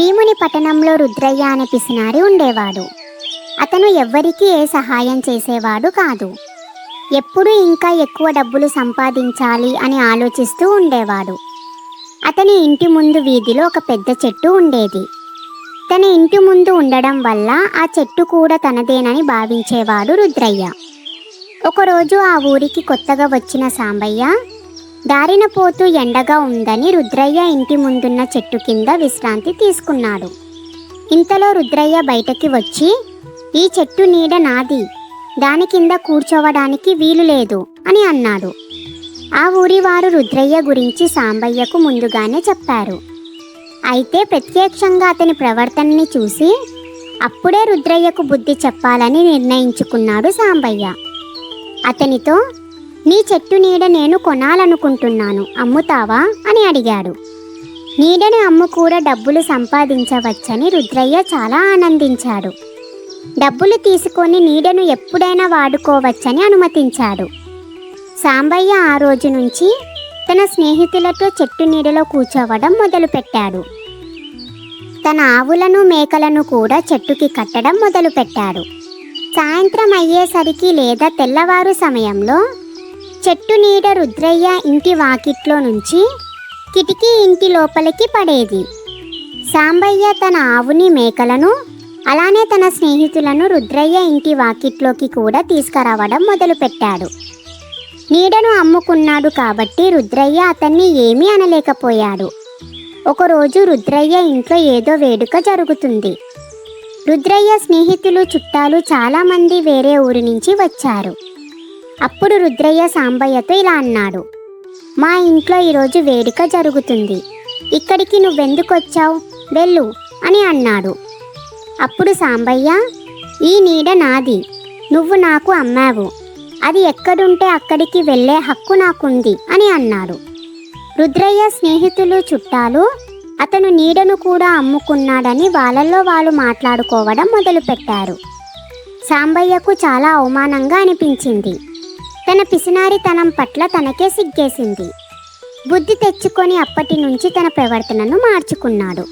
భీముని పట్టణంలో రుద్రయ్య అనే పిసినారి ఉండేవాడు. అతను ఎవ్వరికీ ఏ సహాయం చేసేవాడు కాదు. ఎప్పుడు ఇంకా ఎక్కువ డబ్బులు సంపాదించాలి అని ఆలోచిస్తూ ఉండేవాడు. అతని ఇంటి ముందు వీధిలో ఒక పెద్ద చెట్టు ఉండేది. తన ఇంటి ముందు ఉండడం వల్ల ఆ చెట్టు కూడా తనదేనని భావించేవాడు రుద్రయ్య. ఒకరోజు ఆ ఊరికి కొత్తగా వచ్చిన సాంబయ్య దారిన పోతూ ఎండగా ఉందని రుద్రయ్య ఇంటి ముందున్న చెట్టు కింద విశ్రాంతి తీసుకున్నాడు. ఇంతలో రుద్రయ్య బయటకి వచ్చి ఈ చెట్టు నీడ నాది. దాని కింద కూర్చోవడానికి వీలు లేదు అని అన్నాడు. ఆ ఊరి వారు రుద్రయ్య గురించి సాంబయ్యకు ముందుగానే చెప్పారు. అయితే ప్రత్యక్షంగా అతని ప్రవర్తనని చూసి అప్పుడే రుద్రయ్యకు బుద్ధి చెప్పాలని నిర్ణయించుకున్నాడు సాంబయ్య. అతనితో నీ చెట్టు నీడ నేను కొనాలనుకుంటున్నాను అమ్ముతావా? అని అడిగాడు. నీడని అమ్ము కూడా డబ్బులు సంపాదించవచ్చని రుద్రయ్య చాలా ఆనందించాడు. డబ్బులు తీసుకొని నీడను ఎప్పుడైనా వాడుకోవచ్చని అనుమతించాడు. సాంబయ్య ఆ రోజు నుంచి తన స్నేహితులతో చెట్టు నీడలో కూర్చోవడం మొదలుపెట్టాడు. తన ఆవులను మేకలను కూడా చెట్టుకి కట్టడం మొదలుపెట్టాడు. సాయంత్రం అయ్యేసరికి లేదా తెల్లవారు సమయంలో చెట్టు నీడ రుద్రయ్య ఇంటి వాకిట్లో నుంచి కిటికీ ఇంటి లోపలికి పడేది. సాంబయ్య తన ఆవుని మేకలను అలానే తన స్నేహితులను రుద్రయ్య ఇంటి వాకిట్లోకి కూడా తీసుకురావడం మొదలుపెట్టాడు. నీడను అమ్ముకున్నాడు కాబట్టి రుద్రయ్య అతన్ని ఏమీ అనలేకపోయాడు. ఒకరోజు రుద్రయ్య ఇంట్లో ఏదో వేడుక జరుగుతుంది. రుద్రయ్య స్నేహితులు చుట్టాలు చాలామంది వేరే ఊరి నుంచి వచ్చారు. అప్పుడు రుద్రయ్య సాంబయ్యతో ఇలా అన్నాడు మా ఇంట్లో ఈరోజు వేడుక జరుగుతుంది. ఇక్కడికి నువ్వెందుకొచ్చావు? వెళ్ళు అని అన్నాడు. అప్పుడు సాంబయ్య ఈ నీడ నాది. నువ్వు నాకు అమ్మావు. అది ఎక్కడుంటే అక్కడికి వెళ్ళే హక్కు నాకుంది అని అన్నాడు. రుద్రయ్య స్నేహితులు చుట్టాలు అతను నీడను కూడా అమ్ముకున్నాడని వాళ్ళల్లో వాళ్ళు మాట్లాడుకోవడం మొదలుపెట్టారు. సాంబయ్యకు చాలా అవమానంగా అనిపించింది. తన పిసినారితనం పట్ల తనకే సిగ్గేసింది. బుద్ధి తెచ్చుకొని అప్పటి నుంచి తన ప్రవర్తనను మార్చుకున్నాడు.